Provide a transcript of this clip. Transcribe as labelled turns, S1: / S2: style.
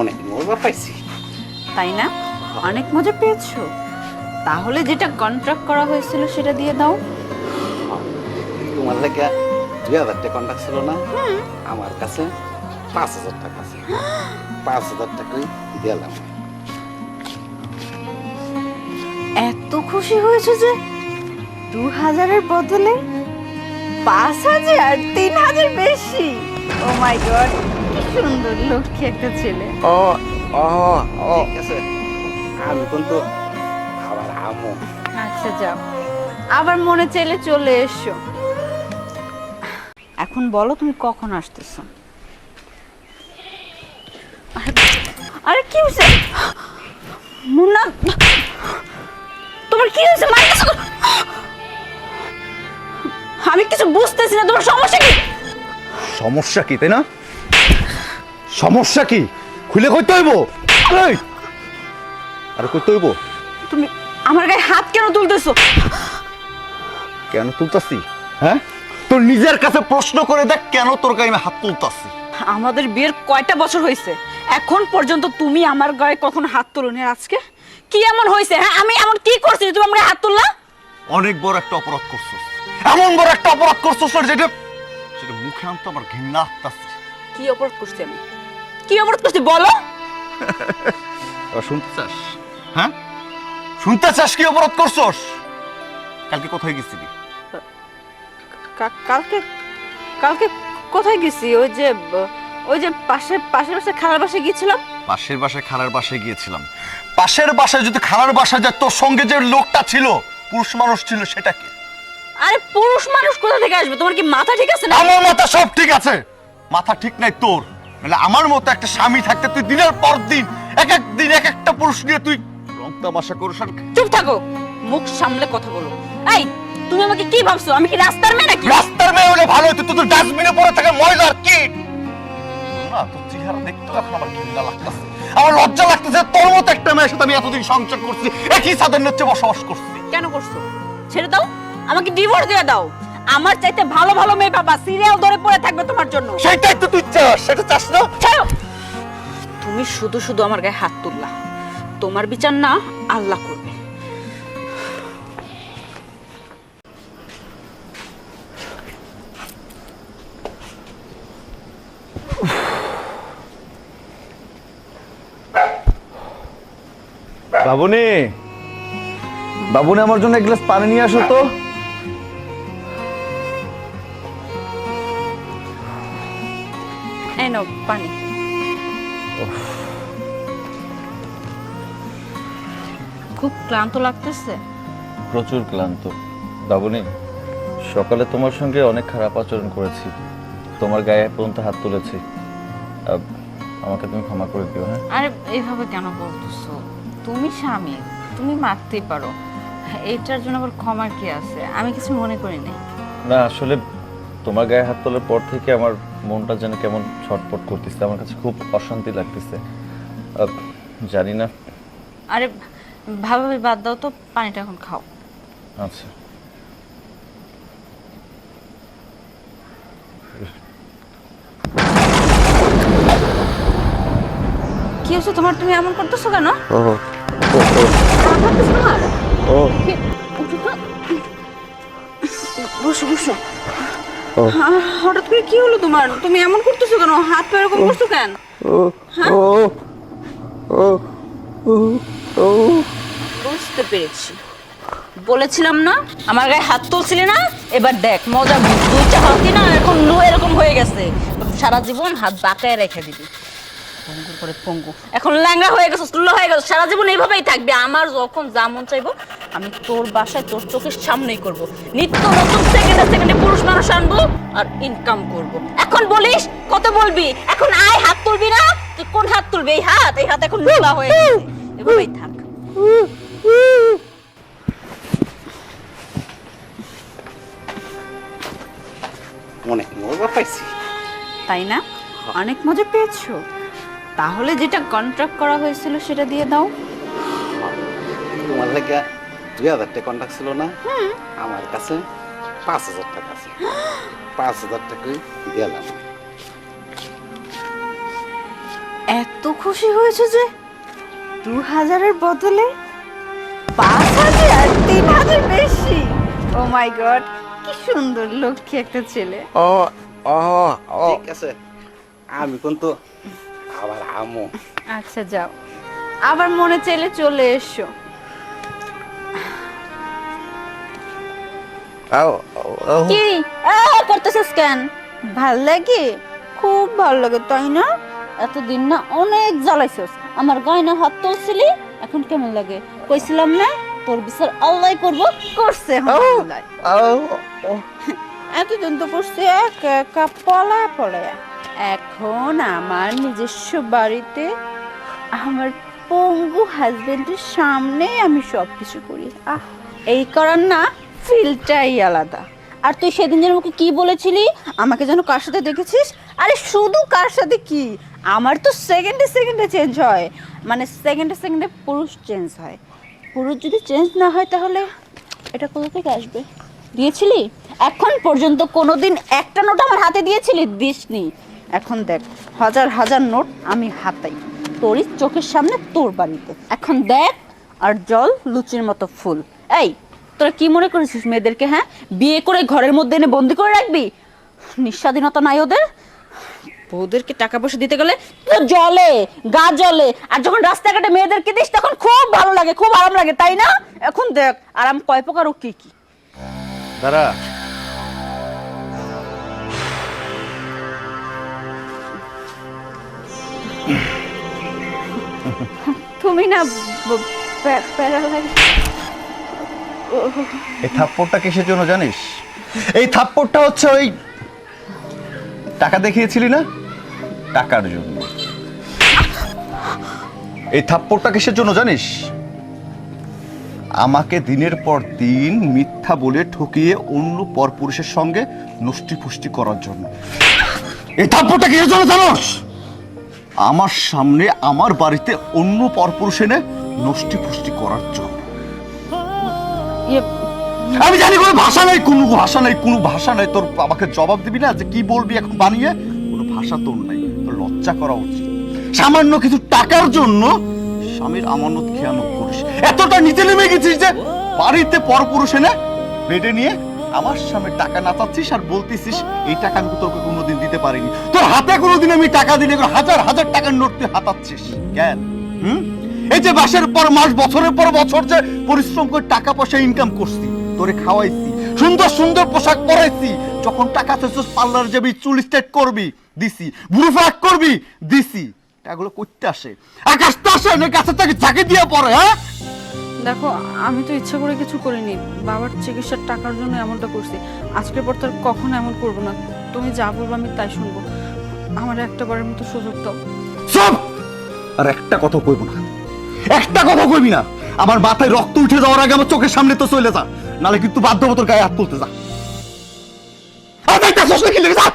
S1: অনেক মজা পাইছি।
S2: তাই না? অনেক মজা পেয়েছ। তাহলে যেটা কন্ট্রাক্ট করা হয়েছিল সেটা দিয়ে দাও।
S1: তোমার লেগে দুই হাজার টাকা কন্ট্যাক্ট ছিল না? আমার কাছে পাঁচ হাজার টাকা আছে। পাঁচ হাজার টাকাই দিলাম।
S2: এত খুশি হয়েছে যে দু হাজারের বদলে পাঁচ হাজার তিন হাজার বেশি। ও মাই গড কি সুন্দর লক্ষ্মী একটা ছেলে।
S1: ও ও ও ঠিক আছে। আমি কিন্তু আবার আমো
S2: আচ্ছা যাও। আবার মনে চাইলে চলে এসো। এখন বলো তুমি কখন আসতেছো? আরে- কি হয়েছে মুন্না তোমার কি হয়েছে মারতেছো আমি কিছু বুঝতেছি না তোমার সমস্যা কি?
S3: সমস্যা কি তাই না? সমস্যা কি? খুলে কইতে হইব। এই! আরে কইতে হইব?
S2: তুমি আমার গায়ে হাত কেন তুলতেছো?
S3: কেন তুলতাছি? হ্যাঁ? তোর নিজের কাছে প্রশ্ন করে দেখ কেন তোর গায়ে আমি হাত তুলতাছি।
S2: আমাদের বিয়ের কয়টা বছর হয়েছে? এখন পর্যন্ত তুমি আমার গায়ে কখনো হাত তুলনি আর আজকে? কি এমন হয়েছে? হ্যাঁ আমি এমন কি করছি যে তুমি আমার গায়ে হাত তুললা?
S3: অনেক বড় একটা অপরাধ করছস। এমন বড় একটা অপরাধ করছস না যেটা সেটা মুখে আনতে আমার ঘৃণা আসতেছে
S2: কি অপরাধ করছি আমি? কি অপরাধ করছি বলো!
S3: শুনতে চাস? হ্যাঁ? শুনতে চাস কি অপরাধ করছস? কালকে কোথায় গেছিলি?
S2: কালকে কালকে কোথায় গেছি? ওই যে ওই যে পাশে পাশের পাশে খালার বাসায় গিয়েছিলাম?
S3: পাশের বাসায় খালার বাসায় গিয়েছিলাম। পাশের বাসায় যদি খালার বাসায় যায় তোর সঙ্গে যে লোকটা ছিল পুরুষ মানুষ ছিল সেটা কি?
S2: আরে পুরুষ মানুষ কোথা থেকে আসবে? তোমার কি মাথা ঠিক আছে না
S3: আমার মাথা সব ঠিক আছে। মাথা ঠিক নাই তোর। মানে আমার মতো একটা স্বামী থাকতে তুই দিনের পর দিন এক এক দিন এক একটা পুরুষ নিয়ে তুই রং তামাশা করিস আর
S2: চুপ থাকো। মুখ সামলে কথা বলো। এই তুমি আমাকে কি ভাবছ? আমি কি রাস্তার মেয়ে নাকি?
S3: রাস্তার মেয়ে হলে ভালো হতো তুই তো ডাস্টবিনে পড়ে থাকে ময়লার কি না তোর চেহারা দেখতেও এখন আমার ঘৃণা লাগতেছে। আমার লজ্জা লাগতেছে তোর মতো একটা মেয়ের সাথে আমি এতদিন সংসার করছি একই ছাদের নিচে বসবাস করছি।
S2: কেন করছ? ছেড়ে দাও। আমাকে ডিভোর্স দিয়ে দাও। আমার চাইতে ভালো ভালো মেয়ে বাবা সিরিয়াল ধরে পড়ে থাকবে তোমার জন্য।
S3: সেটাই তো তুই চাস সেটা চাস না?
S2: ছাড়ো! তুমি শুধু শুধু আমার গায়ে হাত তুললা। তোমার বিচার না আল্লাহ করবে।
S3: বাবুনি বাবুনি আমার জন্য এক গ্লাস পানি নিয়ে আসো তো।
S2: এই নাও পানি। খুব ক্লান্ত লাগতেছে।
S4: প্রচুর ক্লান্ত। বাবুনি সকালে তোমার সঙ্গে অনেক খারাপ আচরণ করেছি। তোমার গায়ে পর্যন্ত হাত তুলেছি। আহ, আমাকে তুমি ক্ষমা করে দিও হ্যাঁ?
S2: আরে এইভাবে কেন বলতেছো? তুমি স্বামী তুমি মারতেই পারো। এটার জন্য আবার ক্ষমার কি আছে? আমি কিছু মনে করি নাই।
S4: না আসলে তোমার গায়ে হাত তোলার পর থেকে আমার মনটা যেন কেমন ছটফট করতেছে আমার কাছে খুব অশান্তি লাগতেছে। জানি না।
S2: আরে ভাবে বাদ দাও তো পানিটা এখন খাও।
S4: আচ্ছা।
S2: কি হচ্ছে তোমার তুমি এমন করতেছো কেন?
S4: ও।
S2: বসো বসো। হঠাৎ করে কি হলো তোমার? তুমি এমন করতেছো কেন? হাত পা এরকম করছ কেন? হ্যাঁ? বুঝতে পেরেছি। বলেছিলাম না? আমার গায়ে হাত তুলছিলি না? এবার দেখ মজা। দুইটা হাতই না এখন লো এরকম হয়ে গেছে। সারা জীবন হাত বাঁকায় রেখে দিবি। পঙ্গুর করে পঙ্গু। এখন ল্যাংড়া হয়ে গেছে হয়ে গেছে সারা জীবন এইভাবেই থাকবে। আমার যখন যা মন চাইব আমি তোর বাসায় তোর চোখের সামনেই করব। নিত্য নতুন সেকেন্ডে সেকেন্ডে পুরুষ মানুষ আনব আর ইনকাম করব। এখন বলিস কত বলবি? এখন আয় হাত তুলবি না? তুই কোন হাত তুলবি? এই হাত এই হাত এখন লোলা হয়ে গেছে। এভাবেই থাক।
S1: অনেক মজা পাইছি।
S2: তাই না? অনেক মজা পেয়েছ। তাহলে যেটা কন্ট্রাক্ট করা হয়েছিল সেটা দিয়ে দাও।
S1: তোমার লেগে দুই হাজার টাকা কন্ট্যাক্ট ছিল না? আমার কাছে পাঁচ হাজার টাকা আছে। পাঁচ হাজার টাকাই গেলাম
S2: এত খুশি হয়েছে যে দু হাজারের বদলে পাঁচ হাজার তিন হাজার বেশি? ও মাই গড কি সুন্দর লক্ষ্মী একটা ছেলে।
S3: ও ও ও।
S1: ঠিক আছে আমি কিন্তু আবার আমো।
S2: আচ্ছা যাও। আবার মনে চাইলে চলে এসো। কি? করতেছিস কেন? ভালো লাগে? খুব ভালো লাগে তাই না? এতদিন না অনেক জ্বালাইছস। আমার গয়না হাত তুলছিলি এখন কেমন লাগে? কইছিলাম না তোর বিচার আল্লাহ করব করছে। এতদিন তো করছে একা একা পলায় পলায়। এখন আমার নিজস্ব বাড়িতে আমার পঙ্গু হাজবেন্ডের সামনে আমি সব কিছু করি। আহ, এই করার না ফিলটাই আলাদা। আর তুই সেদিন যেন আমাকে কি বলেছিলি? আমাকে যেন কার সাথে দেখেছিস? আরে শুধু কার সাথে কি? আমার তো সেকেন্ডে সেকেন্ডে চেঞ্জ হয়। মানে সেকেন্ডে সেকেন্ডে পুরুষ চেঞ্জ হয়। পুরুষ যদি চেঞ্জ না হয় তাহলে এটা কোথা থেকে আসবে? দিয়েছিলি? এখন পর্যন্ত কোনোদিন একটা নোট আমার হাতে দিয়েছিলি, দিসনি। এখন দেখ, হাজার হাজার নোট আমি হাতাই। তোরই চোখের সামনে তোর বাড়িতে। এখন দেখ, আর জল লুচির মতো ফুল। এই, তোরা কি মনে করেছিস মেয়েদেরকে হ্যাঁ? বিয়ে করে ঘরের মধ্যে এনে বন্দি করে রাখবি? নিঃস্বাধীনতা নাই ওদের? বউদেরকে টাকা পয়সা দিতে গেলে তো জলে, গা জলে। আর যখন রাস্তাঘাটে মেয়েদেরকে দিস, তখন খুব ভালো লাগে, খুব আরাম লাগে, তাই না? এখন দেখ, আরাম কয় প্রকার ও কি কি।
S3: দাঁড়া
S2: তুমি না
S3: এই থাপ্পড়টা কিসের জন্য জানিস? এই থাপ্পড়টা হচ্ছে ওই টাকা দেখিয়েছিলি না? টাকার জন্য। এই থাপ্পড়টা কিসের জন্য জানিস? আমাকে দিনের পর দিন মিথ্যা বলে ঠকিয়ে অন্য পরপুরুষের সঙ্গে নষ্টি পুষ্টি করার জন্য। এই থাপ্পড়টা কিসের জন্য জানোস? আমার সামনে আমার বাড়িতে অন্য পরপুরুষ এনে নষ্টি পুষ্টি করার জন্য।
S2: ইয়ে,
S3: আমি জানি কোনো ভাষা নাই কোনো ভাষা নাই কোনো ভাষা নাই। তোর আমাকে জবাব দিবি না যে কি বলবি এখন বানিয়ে? কোনো ভাষা তোর নাই তোর লজ্জা করা উচিত। সামান্য কিছু টাকার জন্য স্বামীর আমানত খেয়ানত করিস। এতটা নিচে নেমে গেছিস যে বাড়িতে পরপুরুষ এনে বেডে নিয়ে আমার সামনে টাকা নাচাচ্ছিস আর বলতেছিস এই টাকা আমি তোকে কোনোদিন দিতে পারিনি। তোর হাতে কোনোদিন আমি টাকা দিলে হাজার হাজার টাকার নোট তুই হাতাচ্ছিস। কেন? হুম? এই যে মাসের পর মাস বছরের পর বছর যে পরিশ্রম করে টাকা পয়সা ইনকাম করছি তোরে খাওয়াইছি সুন্দর সুন্দর পোশাক পরাইছি যখন টাকা চাইছিস পার্লার যাবি চুল স্ট্রেট করবি দিছি বুড়ো ফাঁক করবি দিছি। টাকাগুলো করতে আসে। আকাশ তো আসে না গাছের থেকে ঝাঁকি দিয়ে পড়ে হ্যাঁ?
S5: দেখো, আমি তো ইচ্ছা করে কিছু করিনি। বাবার চিকিৎসার টাকার জন্য এমনটা করছি। আজকের পর তার কখনো এমন করব না। তুমি যা বলব আমি তাই শুনব। আমার একটা বারের মতো সুযোগ দাও।
S3: সব আর একটা কথা কইব না। একটা কথা কইবি না। আমার মাথায় রক্ত উঠে যাওয়ার আগে আমার চোখের সামনে তো চলে যা। নালে কিন্তু বাধ্য তোর গায়ে হাত তুলতে যা। আর দেখতে আসছিস নাকি লেগে যা!